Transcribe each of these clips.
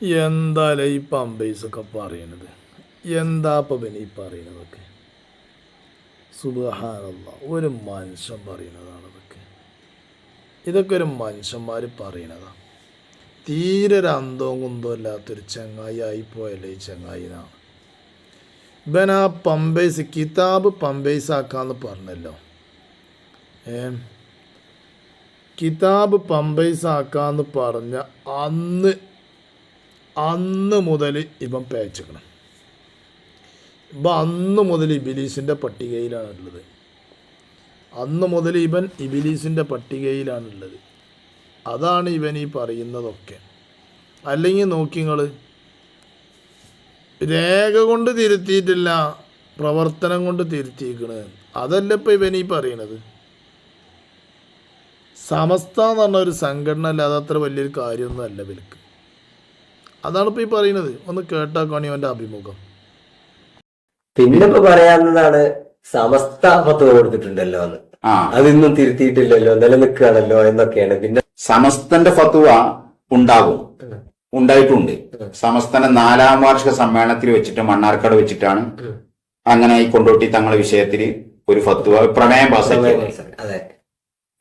എന്താല്ലേ ഈ പമ്പേഴ്സൊക്കെ പറയണത്? എന്താ പബനി പറയണതൊക്കെ? സുബഹാനല്ല ഒരു മനുഷ്യൻ പറയുന്നതാണ് ഇതൊക്കെ ഇതൊക്കെ ഒരു മനുഷ്യന്മാർ പറയണതാണ് തീരെ ഒരു അന്തവും കുന്തവും ഇല്ലാത്തൊരു ചങ്ങായി ആയിപ്പോയല്ലേ ഈ ചങ്ങായി എന്നാണ് ഇവൻ ആ പമ്പേഴ്സ് കിതാബ് പമ്പേസ് ആക്കാന്ന് പറഞ്ഞല്ലോ. ഏ? കിതാബ് പമ്പേസ് ആക്കാന്ന് പറഞ്ഞ അന്ന് അന്ന് മുതൽ ഇവൻ പേച്ചക്കണം ഇപ്പം അന്ന് മുതൽ ഇബിലീസിന്റെ പട്ടികയിലാണുള്ളത്. അന്ന് മുതൽ ഇവൻ ഇബിലീസിന്റെ പട്ടികയിലാണുള്ളത്. അതാണ് ഇവൻ ഈ പറയുന്നതൊക്കെ. അല്ലെങ്കിൽ നോക്കി നിങ്ങൾ രേഖ കൊണ്ട് തിരുത്തിയിട്ടില്ല പ്രവർത്തനം കൊണ്ട് തിരുത്തിയിരിക്കണത് അതല്ല ഇപ്പം ഇവൻ ഈ പറയണത് സമസ്ത എന്ന് പറഞ്ഞ ഒരു സംഘടന അല്ലാതെ അത്ര വലിയൊരു കാര്യമൊന്നും അല്ല ഇവർക്ക്. അതാണ് ഇപ്പം ഈ പറയുന്നത്. ഒന്ന് കേട്ടാക്കാണ് അവന്റെ അഭിമുഖം. പിന്നെ ഇപ്പൊ പറയാവുന്നതാണ് സമസ്ത പത്ത് കൊടുത്തിട്ടുണ്ടല്ലോ എന്ന്. അതിന്നും തിരുത്തിയിട്ടില്ലല്ലോ നിലനിൽക്കുകയാണല്ലോ എന്നൊക്കെയാണ്. പിന്നെ സമസ്തന്റെ ഫത്വ ഉണ്ടാകും. ഉണ്ടായിട്ടുണ്ട്. സമസ്തന്റെ നാലാം വാർഷിക സമ്മേളനത്തിൽ വെച്ചിട്ട് മണ്ണാർക്കാട് വെച്ചിട്ടാണ് അങ്ങനെ ഈ കൊണ്ടോട്ടി തങ്ങളുടെ വിഷയത്തിൽ ഒരു ഫത്വ പ്രമേയം പാസ്സാക്കിയത് അതെ.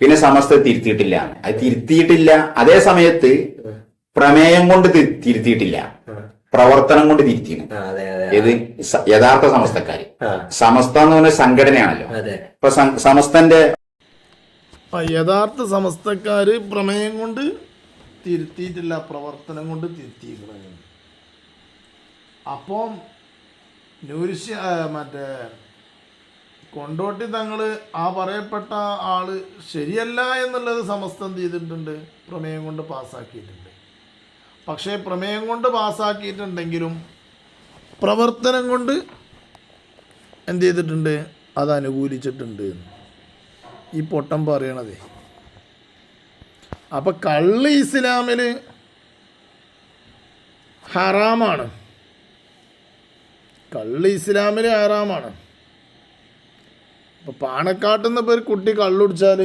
പിന്നെ സമസ്ത തിരുത്തിയിട്ടില്ല. അത് തിരുത്തിയിട്ടില്ല. അതേ സമയത്ത് പ്രമേയം കൊണ്ട് തിരുത്തിയിട്ടില്ല. പ്രവർത്തനം കൊണ്ട് തിരുത്തിയാണ് ആ, അതെ അതെ ഇത് യഥാർത്ഥ സമസ്തക്കാര്. സമസ്ത എന്ന് പറഞ്ഞ സംഘടനയാണല്ലോ. അതെ. ഇപ്പൊ സമസ്തന്റെ ആ യഥാർത്ഥ സമസ്തക്കാര് പ്രമേയം കൊണ്ട് തിരുത്തിയിട്ടില്ല പ്രവർത്തനം കൊണ്ട് തിരുത്തിയിരിക്കണത്. അപ്പം നൂരിശ ആ, മറ്റേ കൊണ്ടോട്ടി തങ്ങൾ ആ പറയപ്പെട്ട ആൾ ശരിയല്ല എന്നുള്ളത് സമസ്തം എന്ത് ചെയ്തിട്ടുണ്ട്? പ്രമേയം കൊണ്ട് പാസ്സാക്കിയിട്ടുണ്ട്. പക്ഷേ പ്രമേയം കൊണ്ട് പാസ്സാക്കിയിട്ടുണ്ടെങ്കിലും പ്രവർത്തനം കൊണ്ട് എന്ത് ചെയ്തിട്ടുണ്ട്? അത് അനുകൂലിച്ചിട്ടുണ്ട്. ഈ പൊട്ടം പറയണതേ. അപ്പം കള്ളി ഇസ്ലാമിൽ ഹറാമാണ്. കള്ളി ഇസ്ലാമിൽ ഹറാമാണ്. ഇപ്പോൾ പാണക്കാട്ടിൽ നിന്ന് പേര് കുട്ടി കള്ളുടിച്ചാൽ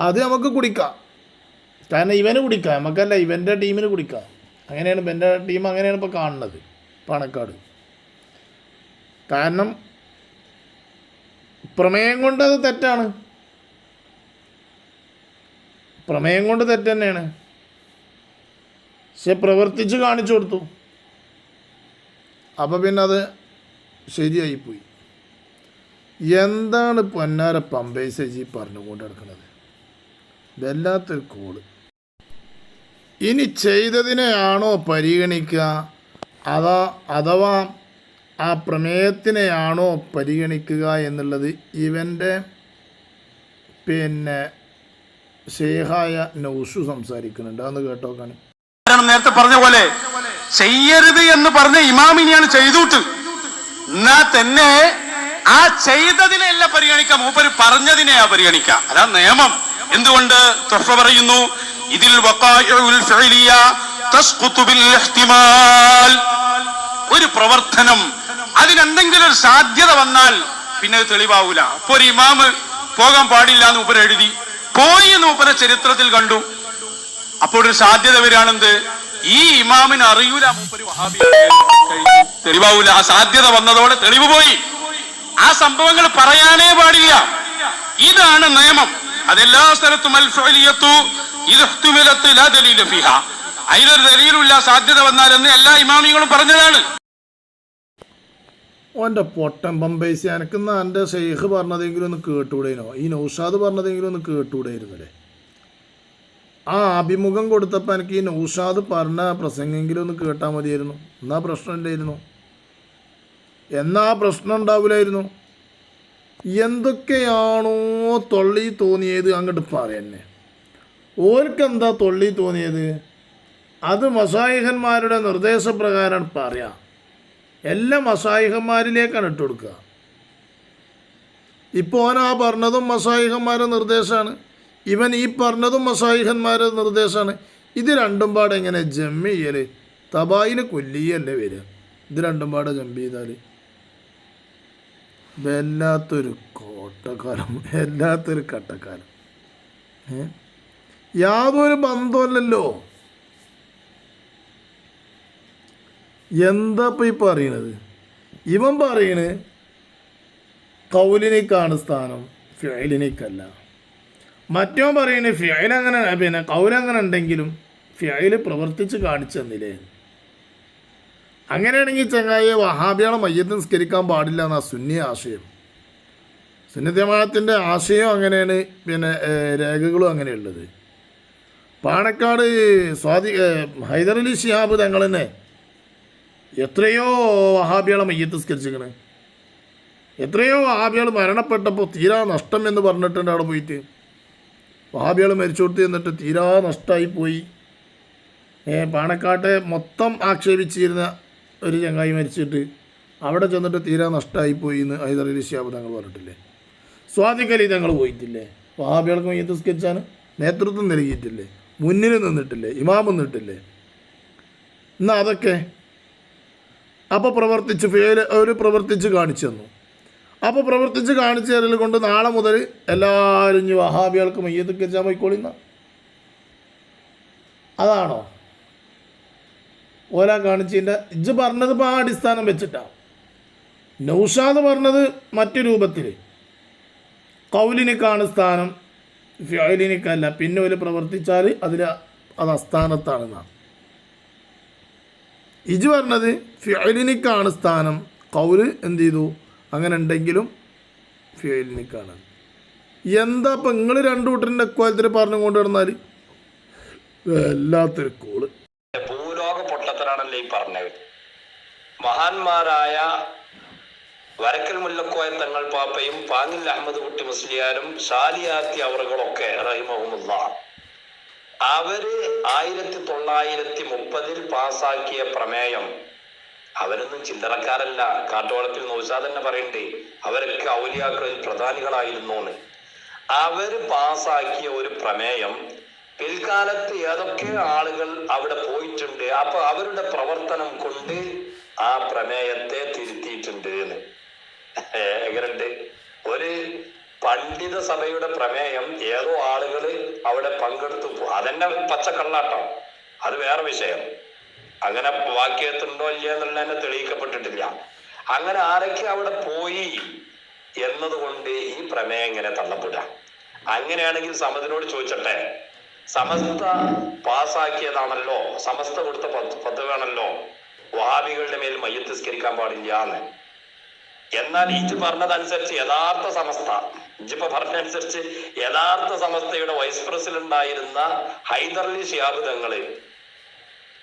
അത് നമുക്ക് കുടിക്കാം. കാരണം ഇവന് കുടിക്കാം. നമുക്കല്ല ഇവന്റെ ടീമിന് കുടിക്കാം. അങ്ങനെയാണ് ഇവന്റെ ടീം അങ്ങനെയാണ് ഇപ്പോൾ കാണുന്നത് പാണക്കാട്. കാരണം പ്രമേയം കൊണ്ട് അത് തെറ്റാണ്. പ്രമേയം കൊണ്ട് തെറ്റ് തന്നെയാണ്. പക്ഷെ പ്രവർത്തിച്ച് കാണിച്ചു കൊടുത്തു. അപ്പം പിന്നെ അത് ശരിയായിപ്പോയി. എന്താണ് പൊന്നാര പമ്പേസേജി പറഞ്ഞുകൊണ്ട് നടക്കുന്നത്? വല്ലാത്തൊരു കോൾ. ഇനി ചെയ്തതിനെയാണോ പരിഗണിക്കുക? അതാ അഥവാ ആ പ്രമേയത്തിനെയാണോ പരിഗണിക്കുക എന്നുള്ളത് ഇവന്റെ പിന്നെ ഷേഹായ നൗഷു സംസാരിക്കുന്നുണ്ട്. അതൊന്ന് കേട്ടോ കാണി കാരണം നേരത്തെ പറഞ്ഞ പോലെ ചെയ്യരുത് എന്ന് പറഞ്ഞ ഇമാമിനെയാണ് ചെയ്തൂട്ട്. എന്നാ തന്നെ ആ ചെയ്തതിനെയല്ല പരിഗണിക്കാം. മൂപ്പര് പറഞ്ഞതിനെയാ പരിഗണിക്കാം. അതാ നിയമം. എന്തുകൊണ്ട്? തൊഫ പറയുന്നു ഇതിൽ ഒരു പ്രവർത്തനം. അതിനെന്തെങ്കിലും ഒരു സാധ്യത വന്നാൽ പിന്നെ അത് തെളിവാവൂല. അപ്പൊ ഒരു ഇമാമ് പോകാൻ പാടില്ല എന്ന് ഉപര എഴുതി. പോയി എന്ന് ഉപര ചരിത്രത്തിൽ കണ്ടു. അപ്പോൾ ഒരു സാധ്യത വരികയാണെന്ത്? ഈ ഇമാമിന് അറിയൂല വഹാബി തെളിവാവൂല. ആ സാധ്യത വന്നതോടെ തെളിവ് പോയി. ആ സംഭവങ്ങൾ പറയാനേ പാടില്ല. ഇതാണ് നിയമം. അതെല്ലാ സ്ഥലത്തും അതിലൊരു ദലീലുമില്ല സാധ്യത വന്നാൽ എന്ന് എല്ലാ പറഞ്ഞതാണ്. ഓന്റെ പൊട്ടൻ പമ്പേസി എനിക്ക് എന്റെ ഷെയ്ഖ് പറഞ്ഞതെങ്കിലും ഒന്ന് കേട്ടുകൂടേനോ ഈ നൗഷാദ് പറഞ്ഞതെങ്കിലും ഒന്ന് കേട്ടുകൂടായിരുന്നല്ലേ ആ അഭിമുഖം കൊടുത്തപ്പോൾ എനിക്ക് ഈ നൗഷാദ് പറഞ്ഞ പ്രസംഗമെങ്കിലും ഒന്ന് കേട്ടാൽ മതിയായിരുന്നു. എന്നാ പ്രശ്നമില്ലായിരുന്നു എന്നാ പ്രശ്നം ഉണ്ടാവില്ലായിരുന്നു. എന്തൊക്കെയാണോ തൊള്ളി തോന്നിയത് അങ്ങോട്ട് പറയന്നെ. ഓർക്കെന്താ തൊള്ളി തോന്നിയത്? അത് മസായിഹന്മാരുടെ നിർദ്ദേശപ്രകാരം പറയാം. എല്ലാം മസായിഹന്മാരിലേക്കാണ് ഇട്ട് കൊടുക്കുക. ഇപ്പോൾ ഓൻ ആ പറഞ്ഞതും മസായിഹന്മാരുടെ നിർദ്ദേശമാണ്. ഇവൻ ഈ പറഞ്ഞതും മസായിഹന്മാരുടെ നിർദ്ദേശമാണ്. ഇത് രണ്ടും പാടെ എങ്ങനെ ജമ്മ് ചെയ്യൽ തബായിന് കൊല്ലിയല്ലേ വരിക? ഇത് രണ്ടും പാടെ ജമ്പ് ചെയ്താൽ വല്ലാത്തൊരു കോട്ടക്കാലം. വല്ലാത്തൊരു കട്ടക്കാലം. ഏ? യാതൊരു ബന്ധമല്ലല്ലോ എന്താ ഇപ്പം ഈ പറയണത്? ഇവൻ പറയണ് കൗലിനേക്കാണ് സ്ഥാനം ഫിയലിനിക്കല്ല മറ്റവൻ പറയണ് ഫിയൽ അങ്ങനെ പിന്നെ കൗലങ്ങനെ ഉണ്ടെങ്കിലും ഫിയൽ പ്രവർത്തിച്ച് കാണിച്ചു തന്നില്ലേ? അങ്ങനെയാണെങ്കിൽ ചങ്ങായി വഹാബിയാളെ മയ്യത്ത് നിസ്കരിക്കാൻ പാടില്ല എന്നാ സുന്നി ആശയം. സുന്നിത്യമാനത്തിന്റെ ആശയം അങ്ങനെയാണ് പിന്നെ രേഖകളും അങ്ങനെയുള്ളത്. പാണക്കാട് സ്വാതി ഹൈദരലി ശിഹാബ് തങ്ങൾ തന്നെ എത്രയോ വഹാബികളെ മയ്യത്ത് നിസ്കരിച്ചിരിക്കണ്. എത്രയോ വഹാബികൾ മരണപ്പെട്ടപ്പോൾ തീരാ നഷ്ടം എന്ന് പറഞ്ഞിട്ടുണ്ട് അവിടെ പോയിട്ട്. വഹാബികൾ മരിച്ചു കൊടുത്ത് എന്നിട്ട് തീരാ നഷ്ടമായി പോയി. പാണക്കാട്ടെ മൊത്തം ആക്ഷേപിച്ചിരുന്ന ഒരു ചങ്ങായി മരിച്ചിട്ട് അവിടെ ചെന്നിട്ട് തീരാ നഷ്ടമായി പോയി എന്ന് ഹൈദരലി ഷിഹാബ് തങ്ങൾ പറഞ്ഞിട്ടില്ലേ? സ്വാതികലി തങ്ങൾ പോയിട്ടില്ലേ? വഹാബികൾക്ക് മയ്യത്ത് സ്കെച്ചാൻ നേതൃത്വം നൽകിയിട്ടില്ലേ? മുന്നിൽ നിന്നിട്ടില്ലേ? ഇമാം നിന്നിട്ടില്ലേ? എന്നാൽ അതൊക്കെ? അപ്പോൾ പ്രവർത്തിച്ച് ഫെയിൽ അവർ പ്രവർത്തിച്ച് കാണിച്ചു തന്നു. അപ്പോൾ പ്രവർത്തിച്ച് കാണിച്ചു തരൽ കൊണ്ട് നാളെ മുതൽ എല്ലാവരും വഹാബികൾക്ക് മയ്യത്ത് സ്കെച്ചാൻ പോയിക്കോളിന്ന അതാണോ? ഓല കാണിച്ചതിന്റെ ഇജ് പറഞ്ഞത് ഇപ്പോൾ ആ അടിസ്ഥാനം വെച്ചിട്ടാണ് നൗഷാദ് പറഞ്ഞത് മറ്റു രൂപത്തിൽ കൗലിനിക്കാണ് സ്ഥാനം ഫിയലിനിക്കല്ല പിന്നെ ഒരു പ്രവർത്തിച്ചാൽ അതിൽ അത് അസ്ഥാനത്താണെന്നാണ്. ഇജ് പറഞ്ഞത് ഫിയലിനിക്കാണ് സ്ഥാനം. കൗൽ എന്ത് ചെയ്തു? അങ്ങനെ ഉണ്ടെങ്കിലും ഫിയലിനിക്കാണ് എന്താ ഇപ്പം നിങ്ങൾ രണ്ടു കൂട്ടറിന്റെ അക്വാലത്തിൽ പറഞ്ഞു കൊണ്ട് നടന്നാൽ? വല്ലാത്തൊരു കോൾ. ഭൂലോക പൊട്ടത്തനാണല്ലേ ഈ പറഞ്ഞത്. മഹാന്മാരായ വരക്കൽ മുല്ലക്കോയ തങ്ങൾ പാപ്പയും പാങ്ങിൽ അഹമ്മദ് കുട്ടി മുസ്ലിയാരും ഷാലിയാത്തി അവറുകളൊക്കെ റഹിമഹുമുള്ള അവർ ആയിരത്തി തൊള്ളായിരത്തി മുപ്പതിൽ പാസാക്കിയ പ്രമേയം അവരൊന്നും ചില്ലറക്കാരല്ല കാട്ടോളത്തിൽ നൗഷാദ് തന്നെ പറയണ്ടേ അവരൊക്കെ ഔലിയാക്കളിൽ പ്രധാനികളായിരുന്നു അവർ പാസാക്കിയ ഒരു പ്രമേയം പിൽക്കാലത്ത് ഏതൊക്കെ ആളുകൾ അവിടെ പോയിട്ടുണ്ട് അപ്പൊ അവരുടെ പ്രവർത്തനം കൊണ്ട് ആ പ്രമേയത്തെ തിരുത്തിയിട്ടുണ്ട് എന്ന്. ഏ, ഒരു പണ്ഡിത സഭയുടെ പ്രമേയം ഏതോ ആളുകൾ അവിടെ പങ്കെടുത്തു. അതെന്നെ പച്ചക്കള്ളാട്ടം. അത് വേറെ വിഷയം. അങ്ങനെ വാക്യത്തുണ്ടോ ഇല്ല എന്നുള്ളതിനെ തെളിയിക്കപ്പെട്ടിട്ടില്ല. അങ്ങനെ ആരൊക്കെ അവിടെ പോയി എന്നതുകൊണ്ട് ഈ പ്രമേയം ഇങ്ങനെ തള്ളപ്പെടുക. അങ്ങനെയാണെങ്കിൽ സമതിനോട് ചോദിച്ചട്ടെ സമസ്ത പാസാക്കിയതാണല്ലോ സമസ്ത കൊടുത്ത പദ്ധതിയാണല്ലോ വഹാബികളുടെ മേൽ മയ്യത്ത് സ്കരിക്കാൻ പാടില്ല എന്ന്. എന്നാൽ ഈജ് പറഞ്ഞതനുസരിച്ച് യഥാർത്ഥ സമസ്ത ഇജിപ്പോ പറഞ്ഞതനുസരിച്ച് യഥാർത്ഥ സമസ്തയുടെ വൈസ് പ്രസിഡന്റ് ആയിരുന്ന ഹൈദർലി ഷിയാബ്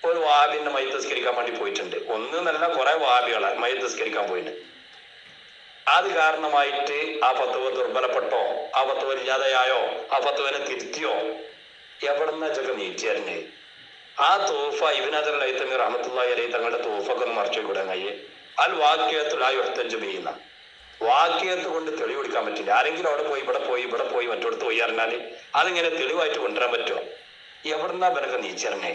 ഒരു വാബിന്റെ മയ്യത്തസ്കരിക്കാൻ വേണ്ടി പോയിട്ടുണ്ട്. ഒന്ന് നല്ല കുറെ വാബികളെ മയ്യത്തസ്കരിക്കാൻ പോയിട്ടുണ്ട് അത് കാരണമായിട്ട് ആ പത്തുവ ദുർബലപ്പെട്ടോ? ആ പത്തുവ ഇല്ലാതെയായോ? ആ പത്തുവനെ തിരുത്തിയോ? എവിടുന്ന ചൊക്കെ നീറ്റിയറിഞ്ഞ് ആ തോഫ ഇബിനാദർ അലൈത്തമി റഹമത്തുള്ള അലൈ തങ്ങളുടെ തോഫൊക്കെ ഒന്ന് മറച്ചു കൂടാൻ കഴിയേ അൽ വാക്യത്തിലായി ഒറ്റഞ്ചു ചെയ്യുന്ന. വാക്യത്ത് കൊണ്ട് തെളിവ് കൊടുക്കാൻ പറ്റില്ല. ആരെങ്കിലും അവിടെ പോയി ഇവിടെ പോയി ഇവിടെ പോയി മറ്റോടത്ത് പോയി അറിഞ്ഞാൽ അതിങ്ങനെ തെളിവായിട്ട് കൊണ്ടുവരാൻ പറ്റുമോ? എവിടുന്നാ ഇവരൊക്കെ നീച്ചറിഞ്ഞേ?